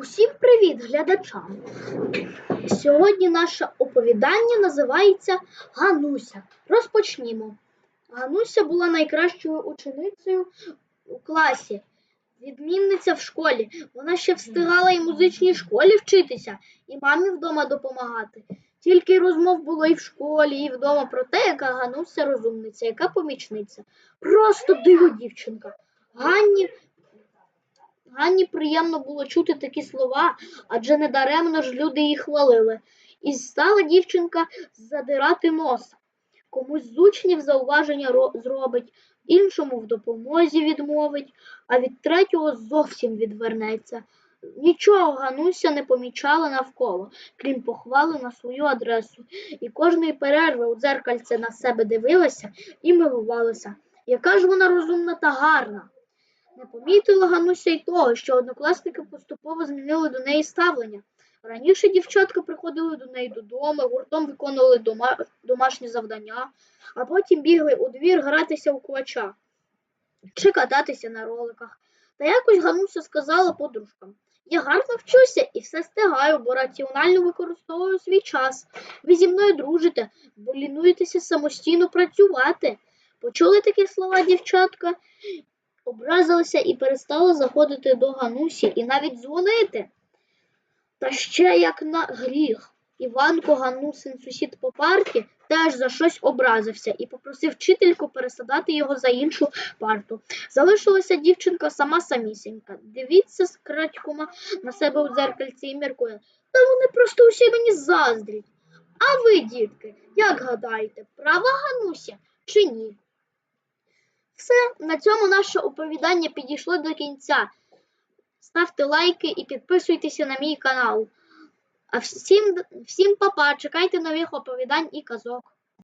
Усім привіт глядачам! Сьогодні наше оповідання називається Гануся. Розпочнімо. Гануся була найкращою ученицею у класі, відмінниця в школі. Вона ще встигала і музичній школі вчитися, і мамі вдома допомагати. Тільки розмов було і в школі, і вдома про те, яка Гануся розумниця, яка помічниця. Просто диво дівчинка. Ганні Ганні приємно було чути такі слова, адже недаремно ж люди її хвалили. І стала дівчинка задирати носа. Комусь з учнів зауваження зробить, іншому в допомозі відмовить, а від третього зовсім відвернеться. Нічого Гануся не помічала навколо, крім похвали на свою адресу, і кожної перерви у дзеркальце на себе дивилася і милувалася. Яка ж вона розумна та гарна. Не помітила Гануся й того, що однокласники поступово змінили до неї ставлення. Раніше дівчатка приходили до неї додому, гуртом виконували дома... домашні завдання, а потім бігли у двір гратися у квача чи кататися на роликах. Та якось Гануся сказала подружкам: Я гарно вчуся і все стигаю, бо раціонально використовую свій час. Ви зі мною дружите, бо лінуєтеся самостійно працювати. Почули такі слова дівчатка? Образилася і перестала заходити до Ганусі і навіть дзвонити. Та ще як на гріх. Іванко Ганусин сусід по парті теж за щось образився і попросив вчительку пересадати його за іншу парту. Залишилася дівчинка сама самісінька. Дивіться з крадькома на себе у дзеркальці і міркує. Та вони просто усі мені заздрять. А ви, дітки, як гадаєте, права Гануся чи ні? Все, на цьому наше оповідання підійшло до кінця. Ставте лайки і підписуйтеся на мій канал. А всім, всім па-па, чекайте нових оповідань і казок.